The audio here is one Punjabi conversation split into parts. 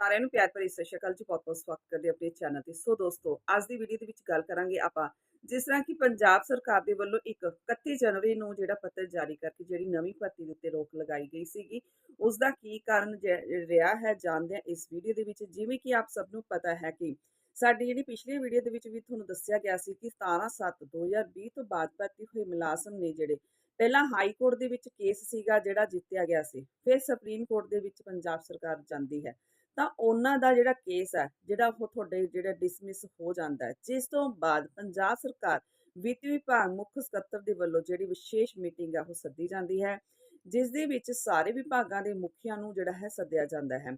ਸਾਰਿਆਂ ਨੂੰ ਪਿਆਰ ਭਰੀ ਸਤਿ ਸ਼੍ਰੀ ਅਕਾਲ ਜੀ। ਬਹੁਤ ਬਹੁਤ ਸਵਾਗਤ ਕਰਦੇ ਆਪਣੇ ਚੈਨਲ ਤੇ। ਸੋ ਦੋਸਤੋ, ਅੱਜ ਦੀ ਵੀਡੀਓ ਦੇ ਵਿੱਚ ਗੱਲ ਕਰਾਂਗੇ ਆਪਾਂ ਜਿਸ ਤਰ੍ਹਾਂ ਕਿ ਪੰਜਾਬ ਸਰਕਾਰ ਦੇ ਵੱਲੋਂ ਇੱਕ 31 ਜਨਵਰੀ ਨੂੰ ਜਿਹੜਾ ਪੱਤਰ ਜਾਰੀ ਕਰਕੇ ਜਿਹੜੀ ਨਵੀਂ ਭਰਤੀ ਦੇ ਉੱਤੇ ਰੋਕ ਲਗਾਈ ਗਈ ਸੀਗੀ, ਉਸ ਦਾ ਕੀ ਕਾਰਨ ਰਿਹਾ ਹੈ ਜਾਣਦੇ ਹਾਂ ਇਸ ਵੀਡੀਓ ਦੇ ਵਿੱਚ। ਜਿਵੇਂ ਕਿ ਆਪ ਸਭ ਨੂੰ ਪਤਾ ਹੈ ਕਿ ਸਾਡੀ ਜਿਹੜੀ ਪਿਛਲੀ ਵੀਡੀਓ ਦੇ ਵਿੱਚ ਵੀ ਤੁਹਾਨੂੰ ਦੱਸਿਆ ਗਿਆ ਸੀ ਕਿ 17/7/2020 ਤੋਂ ਬਾਅਦ ਭਰਤੀ ਹੋਏ ਮੁਲਾਜ਼ਮ ਨੇ ਜਿਹੜੇ, ਪਹਿਲਾਂ ਹਾਈ ਕੋਰਟ ਦੇ ਵਿੱਚ ਕੇਸ ਸੀਗਾ ਜਿਹੜਾ ਜਿੱਤਿਆ ਗਿਆ ਸੀ, ਫਿਰ ਸੁਪਰੀਮ ਕੋਰਟ ਦੇ ਵਿੱਚ ਪੰਜਾਬ ਸਰਕਾਰ ਜਾਂਦੀ ਹੈ। ਤਾਂ ਉਹਨਾਂ ਦਾ ਜਿਹੜਾ ਕੇਸ ਹੈ, ਜਿਹੜਾ ਉਹ ਤੁਹਾਡੇ ਜਿਹੜਾ ਡਿਸਮਿਸ ਹੋ ਜਾਂਦਾ ਹੈ, ਜਿਸ ਤੋਂ ਬਾਅਦ ਪੰਜਾਬ ਸਰਕਾਰ ਵਿੱਤ ਵਿਭਾਗ ਮੁੱਖ ਸਕੱਤਰ ਦੇ ਵੱਲੋਂ ਜਿਹੜੀ ਵਿਸ਼ੇਸ਼ ਮੀਟਿੰਗ ਹੈ, ਉਹ ਸੱਦੀ ਜਾਂਦੀ ਹੈ, ਜਿਸ ਦੇ ਵਿੱਚ ਸਾਰੇ ਵਿਭਾਗਾਂ ਦੇ ਮੁਖੀਆਂ ਨੂੰ ਜਿਹੜਾ ਹੈ ਸੱਦਿਆ ਜਾਂਦਾ ਹੈ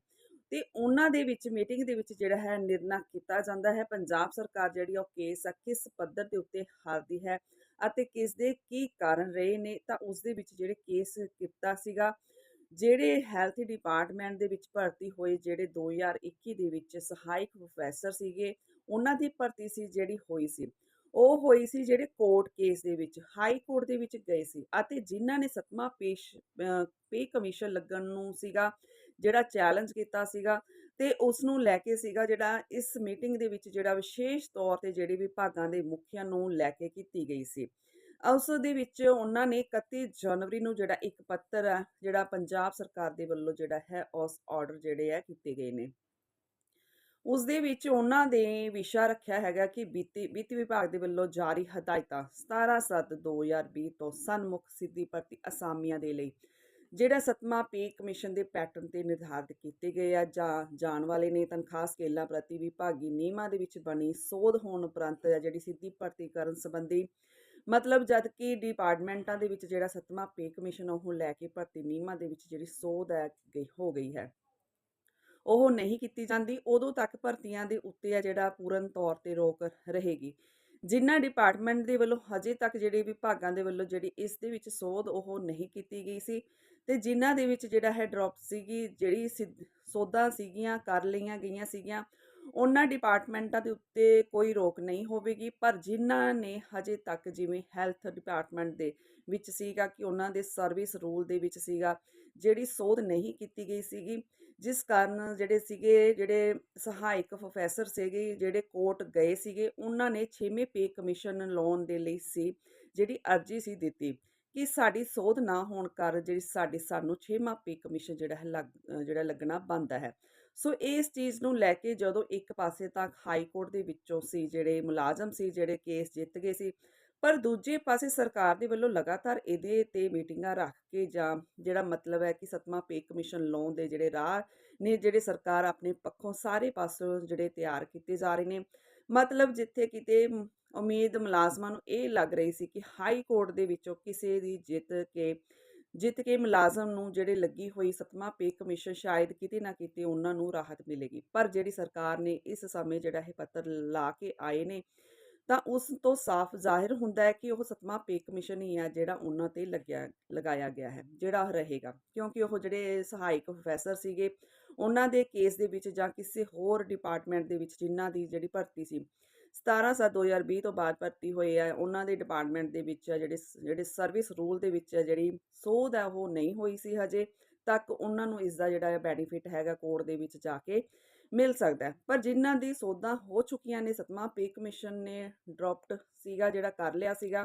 ਤੇ ਉਹਨਾਂ ਦੇ ਵਿੱਚ ਮੀਟਿੰਗ ਦੇ ਵਿੱਚ ਜਿਹੜਾ ਹੈ ਨਿਰਣਾ ਕੀਤਾ ਜਾਂਦਾ ਹੈ, ਪੰਜਾਬ ਸਰਕਾਰ ਜਿਹੜੀ ਆ ਉਹ ਕੇਸ ਆ ਕਿਸ ਪੱਧਰ ਦੇ ਉੱਤੇ ਹਾਰਦੀ ਹੈ ਅਤੇ ਕਿਸ ਦੇ ਕੀ ਕਾਰਨ ਰਹੇ ਨੇ, ਤਾਂ ਉਸ ਦੇ ਵਿੱਚ ਜਿਹੜੇ ਕੇਸ ਕੀਤਾ ਸੀਗਾ ਜਿਹੜੇ ਹੈਲਥ ਡਿਪਾਰਟਮੈਂਟ ਦੇ ਵਿੱਚ ਭਰਤੀ ਹੋਏ ਜਿਹੜੇ 2021 ਦੇ ਵਿੱਚ ਸਹਾਇਕ ਪ੍ਰੋਫੈਸਰ ਸੀਗੇ, ਉਹਨਾਂ ਦੀ ਭਰਤੀ ਸੀ ਜਿਹੜੀ ਹੋਈ ਸੀ। ਉਹ ਹੋਈ ਸੀ ਜਿਹੜੇ ਕੋਰਟ ਕੇਸ ਦੇ ਵਿੱਚ, ਹਾਈ ਕੋਰਟ ਦੇ ਵਿੱਚ ਗਏ ਸੀ ਅਤੇ ਜਿਨ੍ਹਾਂ ਨੇ ਸਤਮਾ ਪੇਸ਼ ਪੇ ਕਮਿਸ਼ਨ ਲੱਗਣ ਨੂੰ ਸੀਗਾ, ਜਿਹੜਾ ਚੈਲੰਜ ਕੀਤਾ ਸੀਗਾ ਤੇ ਉਸ ਨੂੰ ਲੈ ਕੇ ਸੀਗਾ ਜਿਹੜਾ ਇਸ ਮੀਟਿੰਗ ਦੇ ਵਿੱਚ ਜਿਹੜਾ ਵਿਸ਼ੇਸ਼ ਤੌਰ ਤੇ ਜਿਹੜੇ ਵਿਭਾਗਾਂ ਦੇ ਮੁਖੀਆਂ ਨੂੰ ਲੈ ਕੇ ਕੀਤੀ ਗਈ ਸੀ। ਉਸ ਦੇ ਵਿੱਚ ਉਹਨਾਂ ਨੇ 31 ਜਨਵਰੀ ਨੂੰ ਜਿਹੜਾ ਇੱਕ ਪੱਤਰ ਹੈ ਜਿਹੜਾ ਪੰਜਾਬ ਸਰਕਾਰ ਦੇ ਵੱਲੋਂ ਜਿਹੜਾ ਹੈ, ਉਸ ਆਰਡਰ ਜਿਹੜੇ ਆ ਕੀਤੇ ਗਏ ਨੇ। ਉਸ ਦੇ ਵਿੱਚ ਉਹਨਾਂ ਦੇ ਵਿਸ਼ਾ ਰੱਖਿਆ ਹੈਗਾ ਕਿ ਵਿੱਤੀ, ਵਿੱਤ ਵਿਭਾਗ ਦੇ ਵੱਲੋਂ ਜਾਰੀ ਹਦਾਇਤਾਂ 17/7/2020 ਤੋਂ ਸਨਮੁਖ ਸਿੱਧੀ ਭਰਤੀ ਅਸਾਮੀਆਂ ਦੇ ਲਈ, ਜਿਹੜਾ ਸਤਮਾ ਪੇ ਕਮਿਸ਼ਨ ਦੇ ਪੈਟਰਨ ਤੇ ਨਿਰਧਾਰਿਤ ਕੀਤੇ ਗਏ ਆ, ਜਾਂ ਜਾਣ ਵਾਲੇ ਨੇ ਤਨਖਾਹ ਸਕੇਲਾਂ ਪ੍ਰਤੀ ਵਿਭਾਗੀ ਨਿਯਮਾਂ ਦੇ ਵਿੱਚ ਬਣੀ ਸੋਧ ਹੋਣ ਉਪਰੰਤ ਆ, ਜਿਹੜੀ ਸਿੱਧੀ ਭਰਤੀ ਕਰਨ ਸੰਬੰਧੀ ਮਤਲਬ ਜਦ ਕਿ ਡਿਪਾਰਟਮੈਂਟਾਂ ਦੇ ਵਿੱਚ ਜਿਹੜਾ ਸੱਤਵਾਂ ਪੇ ਕਮਿਸ਼ਨ ਉਹ ਲੈ ਕੇ ਭਰਤੀ ਨਿਯਮਾਂ ਦੇ ਵਿੱਚ ਜਿਹੜੀ ਸੋਧ ਹੈ ਗਈ ਹੋ ਗਈ ਹੈ। ਉਹ ਨਹੀਂ ਕੀਤੀ ਜਾਂਦੀ, ਉਦੋਂ ਤੱਕ ਭਰਤੀਆਂ ਦੇ ਉੱਤੇ ਆ ਜਿਹੜਾ ਪੂਰਨ ਤੌਰ ਤੇ ਰੋਕ ਰਹੇਗੀ। ਜਿਨ੍ਹਾਂ ਡਿਪਾਰਟਮੈਂਟ ਦੇ ਵੱਲੋਂ ਹਜੇ ਤੱਕ ਜਿਹੜੇ ਵਿਭਾਗਾਂ ਦੇ ਵੱਲੋਂ ਜਿਹੜੀ ਇਸ ਦੇ ਵਿੱਚ ਸੋਧ, ਉਹ ਨਹੀਂ ਕੀਤੀ ਗਈ ਸੀ ਤੇ ਜਿਨ੍ਹਾਂ ਦੇ ਵਿੱਚ ਜਿਹੜਾ ਹੈ ਡ੍ਰੌਪ ਸੀਗੀ, ਜਿਹੜੀ ਸਿੱਧ- ਸੋਧਾਂ ਸੀਗੀਆਂ, ਕਰ ਲਈਆਂ ਗਈਆਂ ਸੀਗੀਆਂ ਉਹਨਾਂ ਡਿਪਾਰਟਮੈਂਟਾਂ ਦੇ ਉੱਤੇ ਕੋਈ ਰੋਕ ਨਹੀਂ ਹੋਵੇਗੀ, ਪਰ ਜਿਨ੍ਹਾਂ ਨੇ ਹਜੇ ਤੱਕ ਜਿਵੇਂ ਹੈਲਥ ਡਿਪਾਰਟਮੈਂਟ ਦੇ ਵਿੱਚ ਸੀਗਾ ਕਿ ਉਹਨਾਂ ਦੇ ਸਰਵਿਸ ਰੂਲ ਦੇ ਵਿੱਚ ਸੀਗਾ, ਜਿਹੜੀ ਸੋਧ ਨਹੀਂ ਕੀਤੀ ਗਈ ਸੀਗੀ, ਜਿਸ ਕਾਰਨ ਜਿਹੜੇ ਸੀਗੇ, ਜਿਹੜੇ ਸਹਾਇਕ ਪ੍ਰੋਫੈਸਰ ਸੀਗੇ, ਜਿਹੜੇ ਕੋਰਟ ਗਏ ਸੀਗੇ, ਉਹਨਾਂ ਨੇ 6ਵੇਂ ਪੇ ਕਮਿਸ਼ਨ ਲਾਉਣ ਦੇ ਲਈ ਸੀ, ਜਿਹੜੀ ਅਰਜ਼ੀ ਸੀ ਦਿੱਤੀ ਕਿ ਸਾਡੀ ਸੋਧ ਨਾ ਹੋਣ ਕਾਰਨ ਜਿਹੜੀ ਸਾਡੀ, ਸਾਨੂੰ 6ਵਾਂ ਪੇ ਕਮਿਸ਼ਨ ਜਿਹੜਾ ਹੈ ਲੱਗ ਜਿਹੜਾ ਲੱਗਣਾ ਬੰਦਾ ਹੈ। ਸੋ ਇਸ ਚੀਜ਼ ਨੂੰ ਲੈ ਕੇ ਜਦੋਂ ਇੱਕ ਪਾਸੇ ਤੱਕ ਹਾਈ ਕੋਰਟ ਦੇ ਵਿੱਚੋਂ ਸੀ ਜਿਹੜੇ ਮੁਲਾਜ਼ਮ ਸੀ, ਜਿਹੜੇ ਕੇਸ ਜਿੱਤ ਗਏ ਸੀ, ਪਰ ਦੂਜੇ ਪਾਸੇ ਸਰਕਾਰ ਦੇ ਵੱਲੋਂ ਲਗਾਤਾਰ ਇਹਦੇ ਤੇ ਮੀਟਿੰਗਾਂ ਰੱਖ ਕੇ ਜਾਂ ਜਿਹੜਾ ਮਤਲਬ ਹੈ ਕਿ ਸਤਮਾ ਪੇ ਕਮਿਸ਼ਨ ਲਾਉਣ ਦੇ ਜਿਹੜੇ ਰਾਹ ਨੇ, ਜਿਹੜੇ ਸਰਕਾਰ ਆਪਣੇ ਪੱਖੋਂ ਸਾਰੇ ਪਾਸੋਂ ਜਿਹੜੇ ਤਿਆਰ ਕੀਤੇ ਜਾ ਰਹੇ ਨੇ, ਮਤਲਬ ਜਿੱਥੇ ਕਿਤੇ ਉਮੀਦ ਮੁਲਾਜ਼ਮਾਂ ਨੂੰ ਇਹ ਲੱਗ ਰਹੀ ਸੀ ਕਿ ਹਾਈ ਕੋਰਟ ਦੇ ਵਿੱਚੋਂ ਕਿਸੇ ਦੀ ਜਿੱਤ ਕੇ ਜਿੱਤ ਕੇ ਮੁਲਾਜ਼ਮ ਨੂੰ ਜਿਹੜੇ ਲੱਗੀ ਹੋਈ ਸਤਮਾ ਪੇ ਕਮਿਸ਼ਨ ਸ਼ਾਇਦ ਕਿਤੇ ਨਾ ਕਿਤੇ ਉਹਨਾਂ ਨੂੰ ਰਾਹਤ ਮਿਲੇਗੀ। ਪਰ ਜਿਹੜੀ ਸਰਕਾਰ ਨੇ ਇਸ ਸਮੇਂ ਜਿਹੜਾ ਇਹ ਪੱਤਰ ਲਾ ਕੇ ਆਏ ਨੇ, ਤਾਂ ਉਸ ਤੋਂ ਸਾਫ਼ ਜ਼ਾਹਿਰ ਹੁੰਦਾ ਹੈ ਕਿ ਉਹ ਸਤਮਾ ਪੇ ਕਮਿਸ਼ਨ ਹੀ ਹੈ ਜਿਹੜਾ ਉਹਨਾਂ ਤੇ ਲੱਗਿਆ, ਲਗਾਇਆ ਗਿਆ ਹੈ, ਜਿਹੜਾ ਉਹ ਰਹੇਗਾ। ਕਿਉਂਕਿ ਉਹ ਜਿਹੜੇ ਸਹਾਇਕ ਪ੍ਰੋਫੈਸਰ ਸੀਗੇ, ਉਹਨਾਂ ਦੇ ਕੇਸ ਦੇ ਵਿੱਚ ਜਾਂ ਕਿਸੇ ਹੋਰ ਡਿਪਾਰਟਮੈਂਟ ਦੇ ਵਿੱਚ ਜਿਨ੍ਹਾਂ ਦੀ ਜਿਹੜੀ ਭਰਤੀ ਸੀ 17 ਸੱਤ 2020 ਤੋਂ ਬਾਅਦ ਭਰਤੀ ਹੋਏ ਆ, ਉਹਨਾਂ ਦੇ ਡਿਪਾਰਟਮੈਂਟ ਦੇ ਵਿੱਚ ਜਿਹੜੇ ਸ- ਜਿਹੜੇ ਸਰਵਿਸ ਰੂਲ ਦੇ ਵਿੱਚ ਜਿਹੜੀ ਸੋਧ ਹੈ ਉਹ ਨਹੀਂ ਹੋਈ ਸੀ ਹਜੇ, ਤੱਕ ਉਹਨਾਂ ਨੂੰ ਇਸ ਦਾ ਜਿਹੜਾ ਬੈਨੀਫਿਟ ਹੈਗਾ ਕੋਰਟ ਦੇ ਵਿੱਚ ਜਾ ਕੇ ਮਿਲ ਸਕਦਾ ਪਰ ਜਿਨ੍ਹਾਂ ਦੀ ਸੋਧਾਂ ਹੋ ਚੁੱਕੀਆਂ ਨੇ ਸਤਮਾ ਪੇ ਕਮਿਸ਼ਨ ਨੇ ਡ੍ਰੌਪਡ ਸੀਗਾ, ਜਿਹੜਾ ਕਰ ਲਿਆ ਸੀਗਾ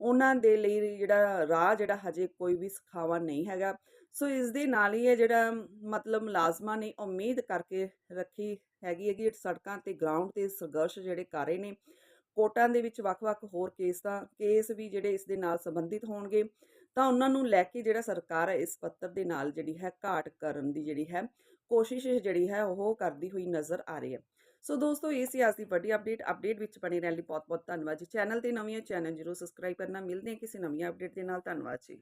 ਉਹਨਾਂ ਦੇ ਲਈ ਜਿਹੜਾ ਰਾਹ ਜਿਹੜਾ ਹਜੇ ਕੋਈ ਵੀ ਸਖਾਵਾ ਨਹੀਂ ਹੈਗਾ। ਸੋ ਇਸ ਦੇ ਨਾਲ ਹੀ ਇਹ ਜਿਹੜਾ ਮਤਲਬ ਮੁਲਾਜ਼ਮਾਂ ਨੇ ਉਮੀਦ ਕਰਕੇ ਰੱਖੀ ਹੈਗੀ ਹੈ ਕਿ ਸੜਕਾਂ ਤੇ ਗਰਾਊਂਡ ਤੇ ਸੰਘਰਸ਼ ਜਿਹੜੇ ਕਰ ਰਹੇ ਨੇ ਕੋਰਟਾਂ ਦੇ ਵਿੱਚ ਵੱਖ-ਵੱਖ ਹੋਰ ਕੇਸ ਦਾ ਕੇਸ ਵੀ ਜਿਹੜੇ ਇਸ ਦੇ ਨਾਲ ਸੰਬੰਧਿਤ ਹੋਣਗੇ, ਤਾਂ ਉਹਨਾਂ ਨੂੰ ਲੈ ਕੇ ਜਿਹੜਾ ਸਰਕਾਰ ਹੈ ਇਸ ਪੱਤਰ ਦੇ ਨਾਲ ਜਿਹੜੀ ਹੈ ਘਾਟ ਕਰਨ ਦੀ ਜਿਹੜੀ ਹੈ ਕੋਸ਼ਿਸ਼ ਜਿਹੜੀ ਹੈ ਉਹ ਕਰਦੀ ਹੋਈ ਨਜ਼ਰ ਆ ਰਹੀ ਹੈ। ਸੋ ਦੋਸਤੋ, ਇਹ ਸੀ ਅੱਜ ਦੀ ਵੱਡੀ ਅਪਡੇਟ ਅਪਡੇਟ ਵਿੱਚ ਬਣੇ ਰਹਿਣ ਲਈ ਬਹੁਤ ਬਹੁਤ ਧੰਨਵਾਦ ਜੀ। ਚੈਨਲ ਤੇ ਨਵੀਆਂ ਚੈਨਲ ਜਰੂਰ ਸਬਸਕ੍ਰਾਈਬ ਕਰਨਾ। ਮਿਲਦੇ ਹਾਂ ਕਿਸੇ ਨਵੀਂ ਅਪਡੇਟ ਦੇ ਨਾਲ। ਧੰਨਵਾਦ ਜੀ।